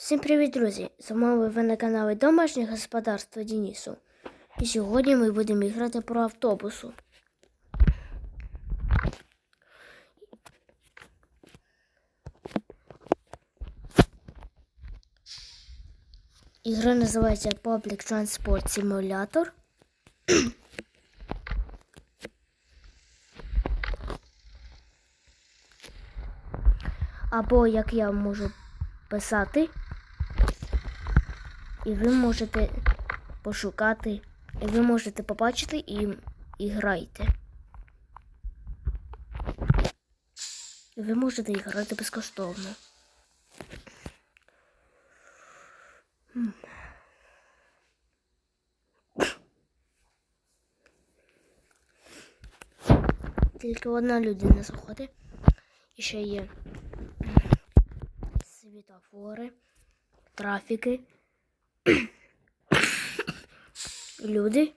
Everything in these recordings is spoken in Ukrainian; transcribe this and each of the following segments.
Всім привіт, друзі! З вами ви на каналі Домашнє господарство Денісу. І сьогодні ми будемо грати про автобусу. Ігра називається Public Transport Simulator. Або як я можу писати, і ви можете пошукати, і ви можете побачити і, і грайте. І ви можете грати безкоштовно. Тільки одна людина заходить. І ще є світофори, трафіки, люди.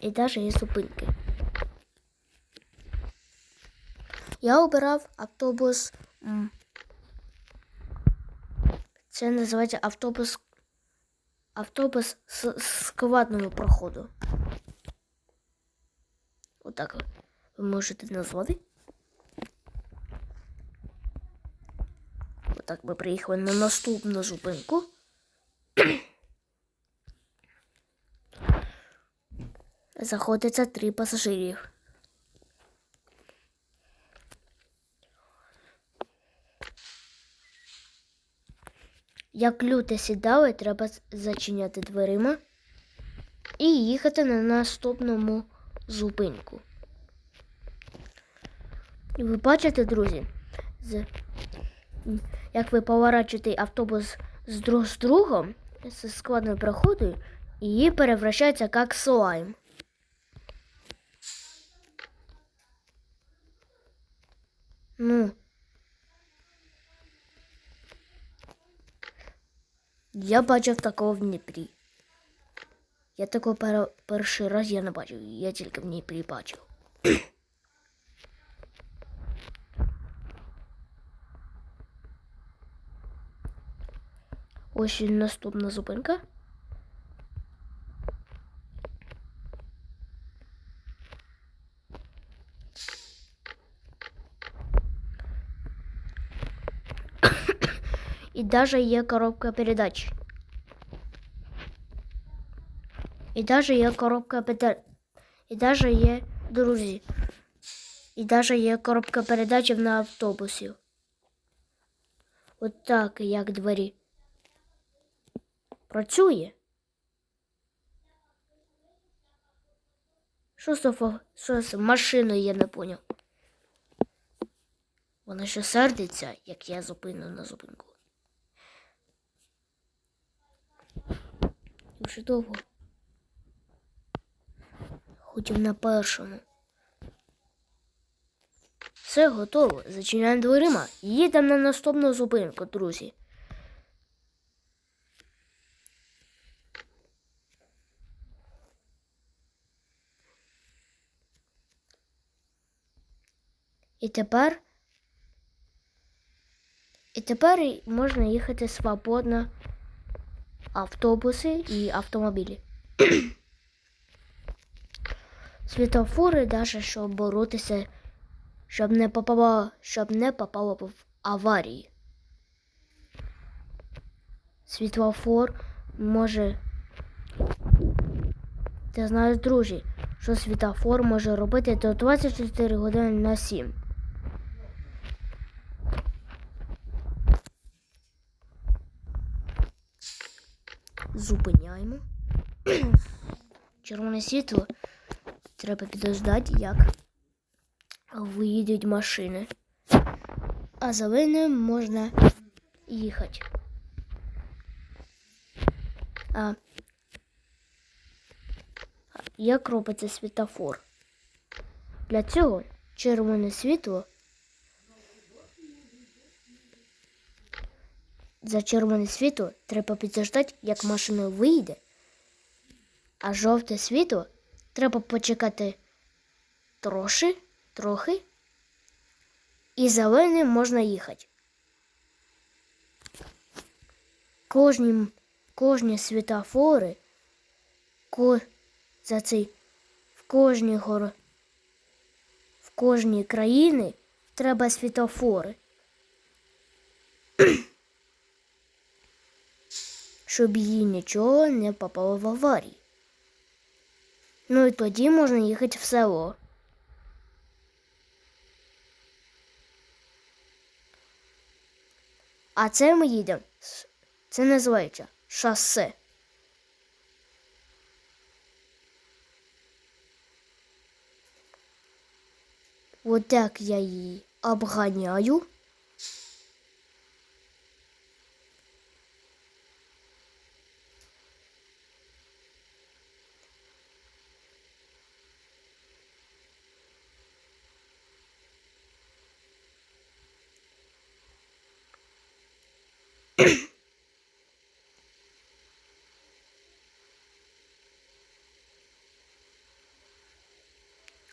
І навіть є зупинки. Я обирав автобус. Це називається автобус. Автобус з складного проходу. Отак ви можете назвати. Отак ми приїхали на наступну зупинку. Заходиться три пасажирів. Як люди сідали, треба зачиняти дверима і їхати на наступному зупинку. І ви бачите, друзі, з, як ви поворачуєте автобус з друг з другом з складною проходою, і перевращається як слайм. Ну. Я бачив такого в Дніпрі. Я такого пер... перший раз я не бачив, я тільки в Дніпрі бачив. Ось і наступна зупинка. І даже є коробка передач. І даже є коробка передач. І даже є, друзі. І даже є коробка передач на автобусі. От так, як двері. Працює. Що з що з машиною я не поняв. Вона ще сердиться, як я зупиню на зупинку. І Вже довго. Хотів на першому. Все готово. Зачиняємо дверима. Їдемо на наступну зупинку, друзі. І тепер. І тепер можна їхати свободно автобуси і автомобілі. Світофори даже щоб боротися, щоб не попало, щоб не попало в аварії. Світлофор може. Ти знаєш, друзі, що світофор може робити до 24 години на 7. Зупиняємо. Червоне світло. Треба підождати, як виїдуть машини. А зеленим можна їхати. А як робиться світофор? Для цього червоне світло. За червоне світло треба підождати, як машина вийде, а жовте світло треба почекати троши, трохи, і зеленим можна їхати. кожні, кожні світофори, ко, за цей, в кожній гор, в кожній країні треба світофори. Щоб їй нічого не попало в аварію. Ну і тоді можна їхати в село. А це ми їдемо. Це називається шосе. От так я її обганяю.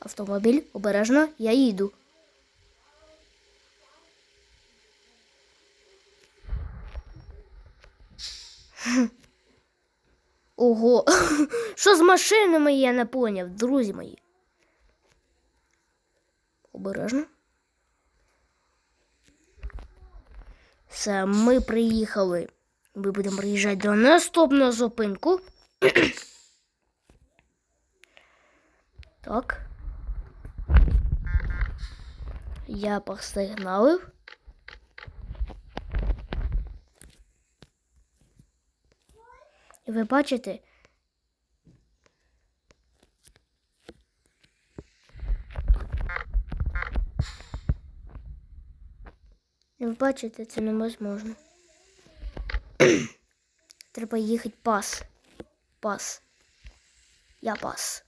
Автомобіль обережно, я їду. Ого, що з машинами я не поняв, друзі мої. Обережно. Все, ми приїхали. Ми будемо приїжджати до наступного зупинку. Так. Я посигналив. І ви бачите. Бачите, це невозможно. Треба їхати пас. Пас. Я пас.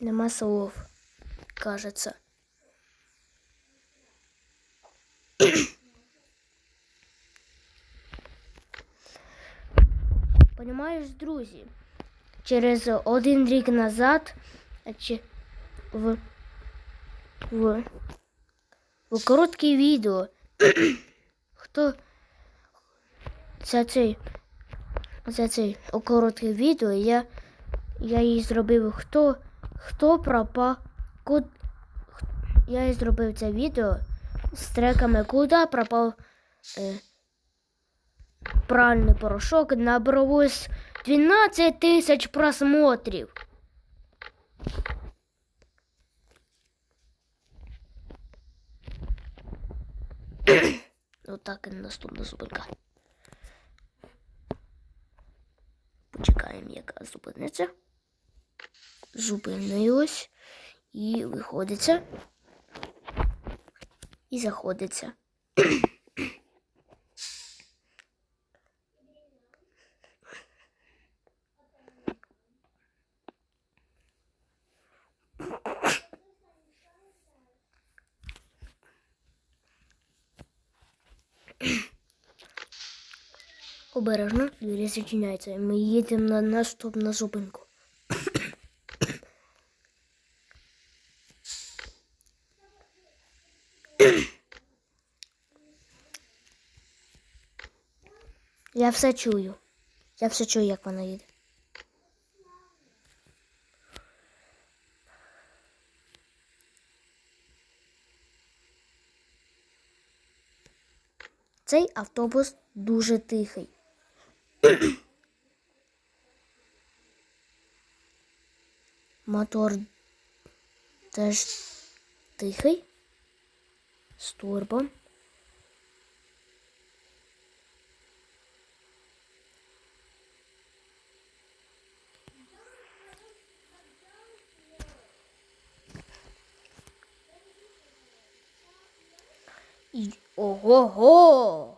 Нема слов, кажется. Понимаєш, друзі, через один рік назад чи в, в, в коротке відео. Хто? За цей за цей коротке відео я, я їй зробив хто хто пропав куд, я їй зробив це відео з треками куди пропав е, пральний порошок набрало ось 12 тисяч просмотрів. Отак і наступна зупинка. Почекаємо, яка зупиниться. Зупинилось і виходиться. І заходиться. Обережно, двері зачиняються. і Ми їдемо на наступну зупинку. Я все чую. Я все чую, як вона їде. Цей автобус дуже тихий. Мотор теж тихий. З турбо. І ого-го!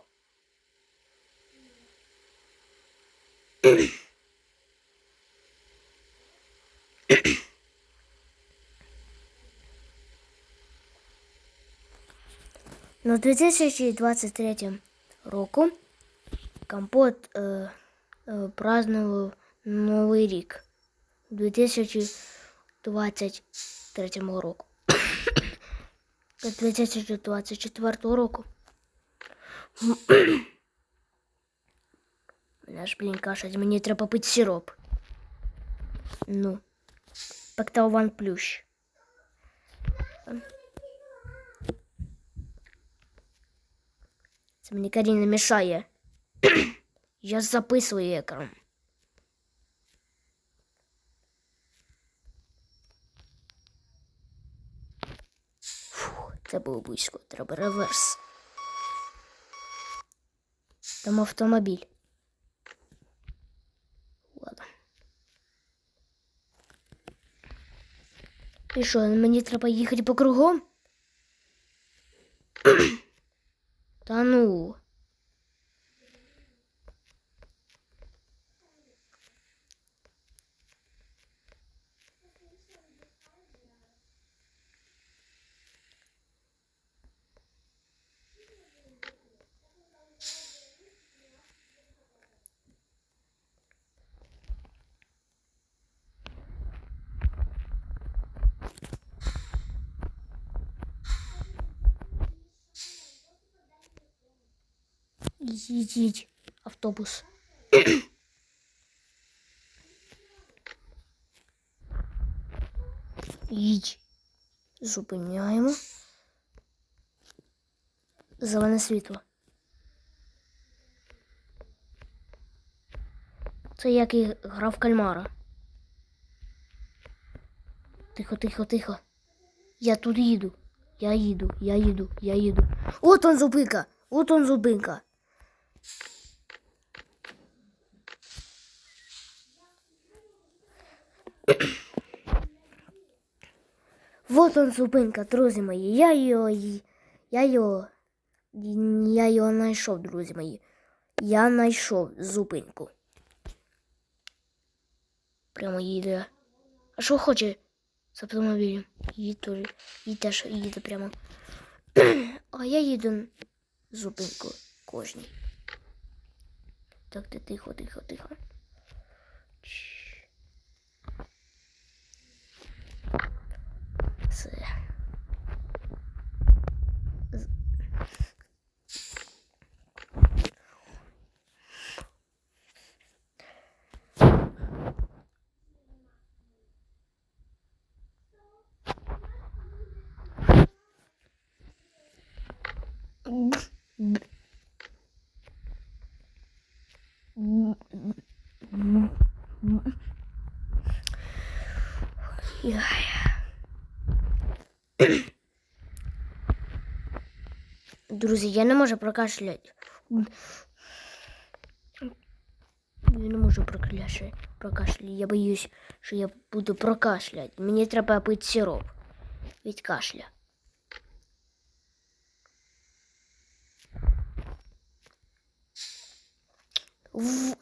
На 2023 року компот е, е, празднував Новий рік 2023 року. До 2024 року. Мене ж, блін, кашать, мені треба пити сироп. Ну. Пекталван плющ. Це мені Каріна мішає. Я записую екран. Фух, це було близько. Треба реверс. Там автомобіль. Ладно. І що, мені треба їхати по кругом? Та ну. Їдіть, автобус. Їдь. Зупиняємо. Зелене світло. Це як і гра в кальмара. Тихо, тихо, тихо. Я тут їду. Я їду, я їду, я їду. От он зупинка! От он зупинка. Вот он зупинка, друзі мої. Я його, я його, я його знайшов, друзі мої. Я знайшов зупинку. Прямо їде. А що хоче з автомобілем? Їде їде теж їде прямо. А я їду зупинку кожній. Так, ти тихо, тихо, тихо. Все. З- Яй. Друзі, я не можу прокашляти. Я не можу прокашляти. прокашляти. Я боюсь, що я буду прокашляти. Мені треба пити сироп від кашля. В...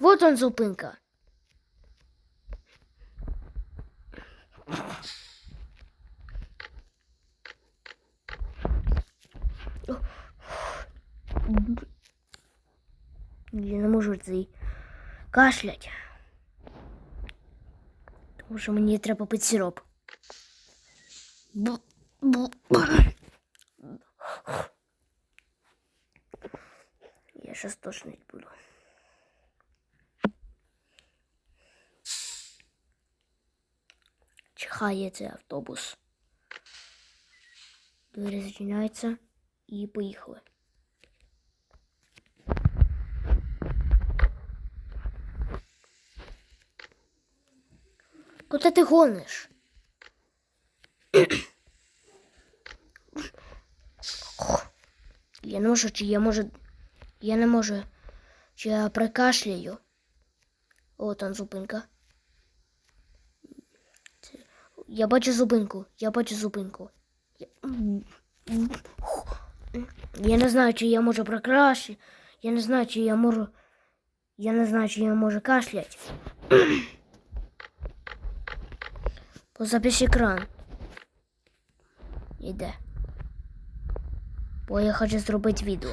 Вот он зупинка. Я не можу кашлять. Тому що мені треба пити сироп. Я точно не буду. Чхає цей автобус. Двері зачиняються і поїхали. Куди ти гониш? Я не можу, чи я можу. Я не можу. Чи я прикашляю. От он зупинка. Я бачу зупинку. Я бачу зупинку. Я... я не знаю, чи я можу прокрашляти. Я не знаю, чи я можу. Я не знаю, чи я можу кашляти. Позапись екран. Іде. Бо я хочу зробити відео.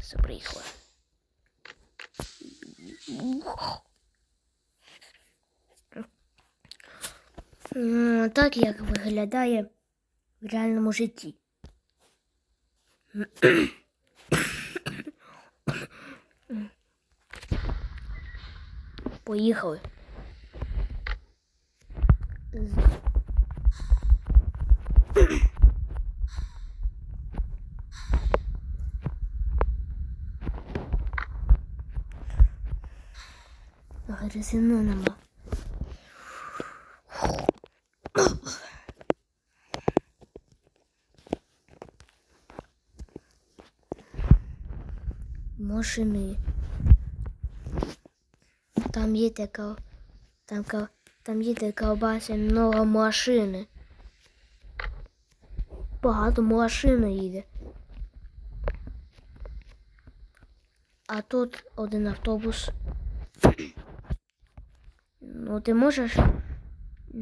Все приїхало. Так як виглядає в реальному житті. Поїхали. Гризину нема. Машини. Там є така, там, там є така бася много машини. Багато машин їде. А тут один автобус. Ну, ти можеш.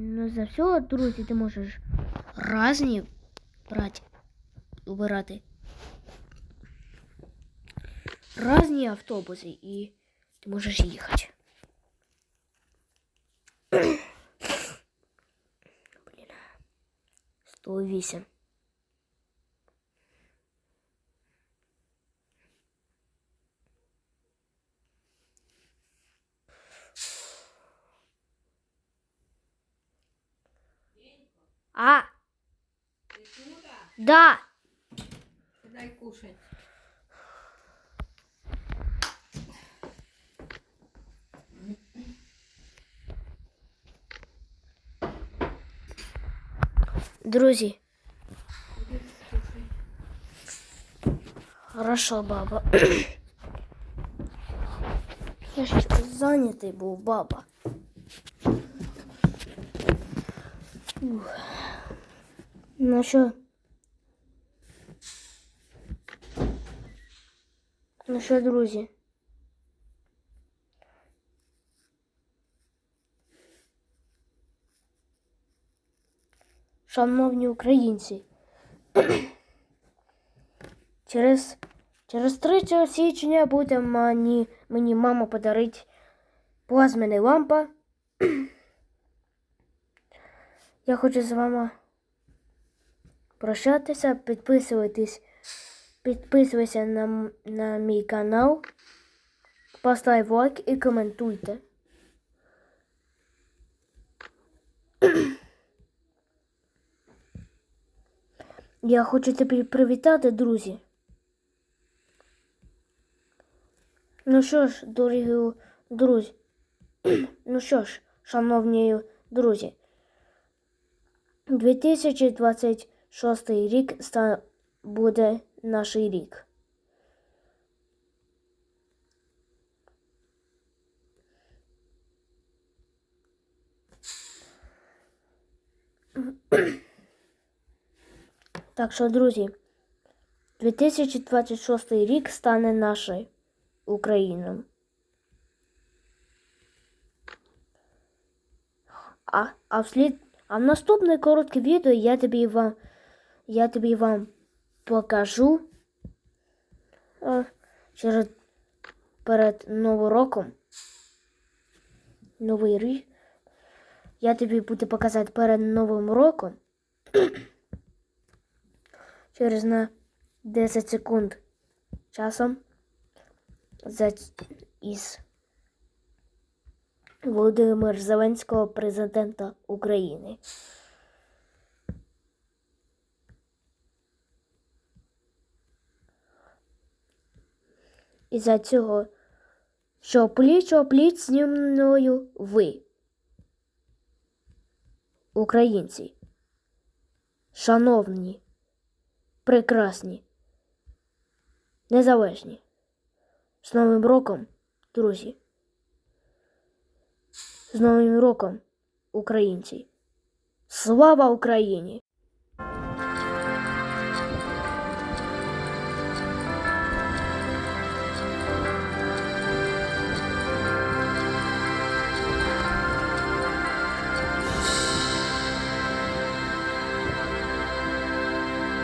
Ну, за все, друзі, ти можеш разні брати, вибирати. Разні автобуси і ти можеш їхати. Блін. 108. Да. Дай кушать. Друзі, хорошо, баба. Я ж зайнятий був, баба. Ух. Ну що? Що, друзі? Шановні українці, через, через 3 січня буде мені, мені мама подарить плазменний лампа. Я хочу з вами прощатися, підписуйтесь, підписуйся на, на мій канал, постав лайк і коментуйте. Я хочу тебе привітати, друзі. Ну що ж, дорогі друзі, ну що ж, шановні друзі, 2026 рік буде наш рік. Так що, друзі, 2026 рік стане нашою Україною. А, а, вслід, а в наступне коротке відео я тобі вам, я тобі вам покажу через, перед Новим роком. Новий рік. Я тобі буду показати перед Новим роком. через на 10 секунд часом за із Володимир Зеленського, президента України. І за цього, що пліч опліч зі мною ви, українці, шановні, прекрасні, незалежні. З Новим роком, друзі! З Новим роком, українці! Слава Україні!